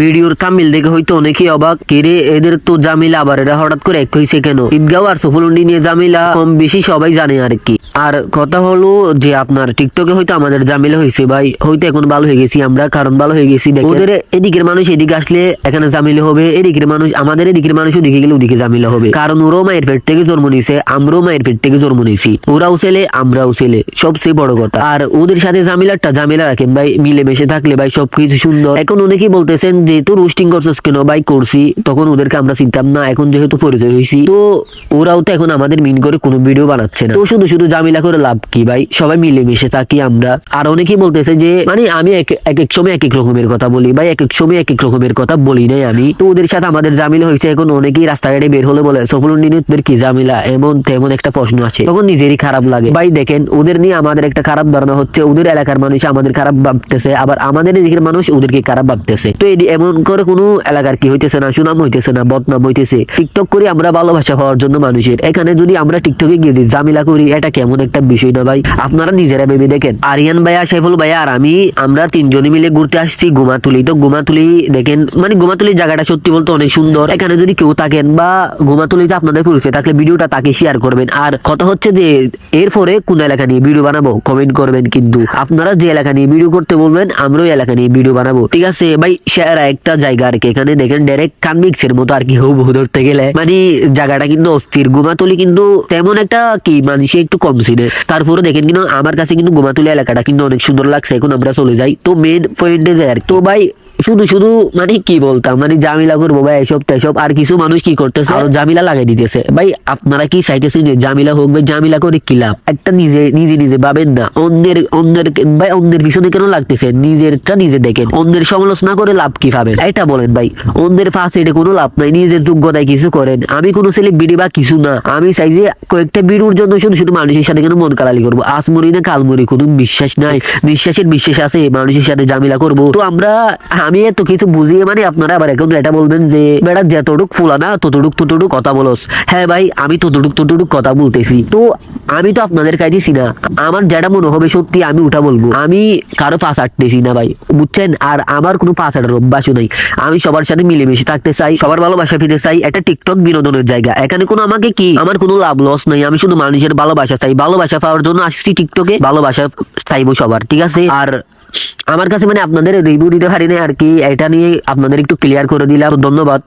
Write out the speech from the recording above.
ভিডিওর থামিল দেখে হয়তো অনেকেই অবাক। কেরে এদের তো জামিলা, আবার এরা হঠাৎ করে এক হয়েছে কেন? ঈদগাঁও আর সফলন্ডি নিয়ে জামিলা, কম বেশি সবাই জানে আর কি। আর কথা হলো যে আপনার টিকটকে হয়তো আমাদের জামিলা হয়েছে ভাই। হয়তো এখন ভালো হয়ে গেছি আমরা, কারণ ভালো হয়ে গেছি ওদের এদিকের মানুষ এদিকে আসলে এখানে জামিলা হবে, এদিকের মানুষ, আমাদের এদিকের মানুষ ওদিকে গেলে ওদিকে জামিলা হবে। কারণ ওরাও মায়ের পেট থেকে জন্ম নিছে, আমরাও মায়ের পেট থেকে জন্ম নিছি। ওরাও ছেলে, আমরাও ছেলে, সবচেয়ে বড় কথা। আর ওদের সাথে জামিলাটা জামিলা রাখেন ভাই, মিলেমিশে থাকলে ভাই সবকিছু সুন্দর। এখন অনেকেই বলতেছেন যেহেতু রোস্টিং করছিস কেন ভাই করছি, তখন ওদেরকে আমরা চিনতাম, না, এখন যেহেতু পরিচয় হয়েছি, তো ওরাও তো এখন আমাদের মিন করে কোনো ভিডিও বানাচ্ছে না। তো শুধু শুধু জামিলা করে লাভ কি ভাই? সবাই মিলেমিশে থাকি আমরা। আর অনেকেই বলতেছে যে মানে আমি এক এক সময় এক এক রকমের কথা বলি ভাই, এক এক সময় এক এক রকমের কথা বলি নাই আমি। তো ওদের সাথে আমাদের জামিলা হয়েছে, এখন অনেকেই রাস্তাঘাটে বের হলে বলে সফলুদ্দিনের কি জামিলা? এমন, তেমন একটা প্রশ্ন আছে। তখন নিজেরই খারাপ লাগে। ভাই, দেখেন, ওদের নিয়ে আমাদের একটা খারাপ ধারণা হচ্ছে, ওদের এলাকার মানুষ আমাদের খারাপ ভাবতেছে, আবার আমাদের এদিকের মানুষ ওদেরকে খারাপ ভাবতেছে। তো এমন করে কোনো এলাকার কি হইতেছে না, সুনাম হইতেছে না, বদনাম হইতেছে। টিকটক করি আমরা ভালোবাসা হওয়ার জন্য মানুষের। এখানে যদি আমরা টিকটকে গিয়ে যে জামিলা করি, এটা কেমন একটা বিষয় না ভাই? আপনারা নিজেরা ভেবে দেখেন। আরিয়ান ভাইয়া, সাইফুল ভাইয়া আর আমি, আমরা তিনজনে মিলে ঘুরতে আসছি গুমাতুলি তো গুমাতুলি দেখেন মানে গুমাতুলি জায়গাটা সত্যি বলতে অনেক সুন্দর। এখানে যদি কেউ থাকেন বা গুমাতুলিতে আপনাদের পরিচয় থাকলে ভিডিওটা তাকে শেয়ার করবেন। আর কথা হচ্ছে যে, এরপরে কোন এলাকা নিয়ে ভিডিও বানাবো কমেন্ট করবেন কিন্তু। আপনারা যে এলাকা নিয়ে ভিডিও করতে বলবেন আমরাও এই এলাকা নিয়ে ভিডিও বানাবো। ঠিক আছে? ভাই সেরা একটা জায়গা আর কি। এখানে দেখেন ডাইরেক্ট কানমিক্সের মতো আর কি হবু ধরতে গেলে। মানে জায়গাটা কিন্তু অস্থির। গুমাতুলি কিন্তু তেমন একটা কি মানুষে একটু কম ছিল তারপরে দেখেন কিন্তু আমার কাছে কিন্তু গুমাতুলি এলাকাটা কিন্তু অনেক সুন্দর লাগছে। এখন আমরা চলে যাই। তো মেন পয়েন্টে যাই আর তো ভাই শুধু শুধু মানে কি বলতাম? মানে জামিলা করব ভাই, এসব তেসব। আর কিছু মানুষ কি করতেছে? আর জামিলা লাগাই দিতেছে। ভাই, আপনারা কি চাইতেছেন যে জামিলা হোক ভাই জামিলা করে কি লাভ? একটা নিজে নিজে নিজে ভাবেন না। অন্যের অন্যের, ভাই, অন্যের পিছনে কেন লাগতেছে? নিজেরটা নিজে দেখেন। অন্যের সমালোচনা করে লাভ কি পাবেন এটা বলেন ভাই। অন্যের ফাঁসে এটা কোনো লাভ নাই, নিজের যোগ্যতায় কিছু করেন। আমি কোনো ছেলে বিড়ি বা কিছু না। আমি চাই যে কয়েকটা বিড়ুর জন্য শুধু শুধু মানুষের সাথে কেন মন কালালি করব? আসমরি না কালমরি, কোনো বিশ্বাস নাই। বিশ্বাসের বিশ্বাস আছে, মানুষের সাথে জামিলা করব। তো আমরা আমি এত কিছু বুঝিয়ে মানে আপনারা আবার এখন এটা বলবেন যে বেটা যতটুক ফুলা না ততটুক ততটুক কথা বলস। হ্যাঁ ভাই, আমি ততটুক ততটুক কথা বলতেছি। তো আমি তো আপনাদের কাছেছি না। আমার যেটা মনে হবে সত্যি, আমি ওটা বলব। আমি কারও পাশ আটতেছি না ভাই, বুঝছেন? আর আমার কোনো পাশ আটার অভ্যাসও নেই। আমি সবার সাথে মিলেমিশে থাকতে চাই, সবার ভালোবাসা পেতে চাই। একটা টিকটক বিনোদনের জায়গা। এখানে কোনো আমাকে কি? আমার কোনো লাভ, লস নেই। আমি শুধু মানুষের ভালোবাসা চাই। ভালোবাসা পাওয়ার জন্য আসছি টিকটকে। ভালোবাসা চাইব সবার, ঠিক আছে? আর আমার কাছে মানে আপনাদের রিভিউ দিতে পারি না আর কি এটা নিয়ে আপনাদের একটু ক্লিয়ার করে দিলাম। ধন্যবাদ।